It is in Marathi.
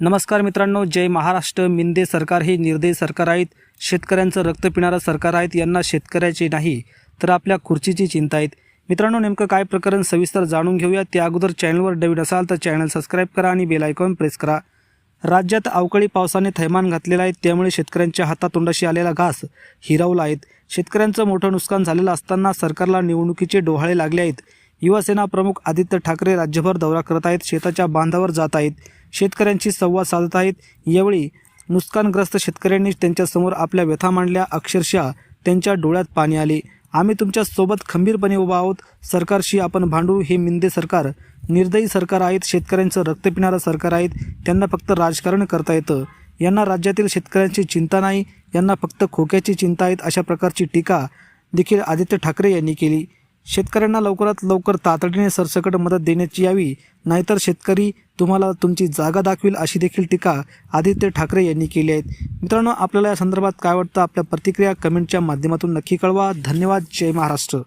नमस्कार मित्रांनो जय महाराष्ट्र. मिंदे सरकार हे निर्दय सरकार आहेत. शेतकऱ्यांचं रक्त पिणारं सरकार आहेत. यांना शेतकऱ्याचे नाही तर आपल्या खुर्चीची चिंता आहेत. मित्रांनो नेमकं काय प्रकरण सविस्तर जाणून घेऊया. त्या अगोदर चॅनलवर नवीन असाल तर चॅनल सबस्क्राईब करा आणि बेल आयकॉन प्रेस करा. राज्यात अवकाळी पावसाने थैमान घातलेला आहे. त्यामुळे शेतकऱ्यांच्या हातातोंडाशी आलेला घास हिरावला आहेत शेतकऱ्यांचं मोठं नुकसान झालेलं असताना सरकारला निवडणुकीचे डोहाळे लागले आहेत. युवासेना प्रमुख आदित्य ठाकरे राज्यभर दौरा करत आहेत. शेताच्या बांधावर जात आहेत. शेतकऱ्यांशी संवाद साधत आहेत. यावेळी नुकसानग्रस्त शेतकऱ्यांनी त्यांच्यासमोर आपल्या व्यथा मांडल्या. अक्षरशः त्यांच्या डोळ्यात पाणी आले. आम्ही तुमच्यासोबत खंबीरपणे उभा आहोत. सरकारशी आपण भांडू. हे मिंदे सरकार निर्दयी सरकार आहेत. शेतकऱ्यांचं रक्त पिणारं सरकार आहेत. त्यांना फक्त राजकारण करता येतं. यांना राज्यातील शेतकऱ्यांची चिंता नाही. यांना फक्त खोक्याची चिंता आहेत अशा प्रकारची टीका देखील आदित्य ठाकरे यांनी केली. शेतकऱ्यांना लवकरात लवकर तातडीने सरसकट मदत देण्याची यावी नाहीतर शेतकरी तुम्हाला तुमची जागा दाखवील अशी देखील टीका आदित्य ठाकरे यांनी केली आहे. मित्रांनो आपल्याला या संदर्भात काय वाटतं? आपल्या प्रतिक्रिया कमेंटच्या माध्यमातून नक्की कळवा. धन्यवाद. जय महाराष्ट्र.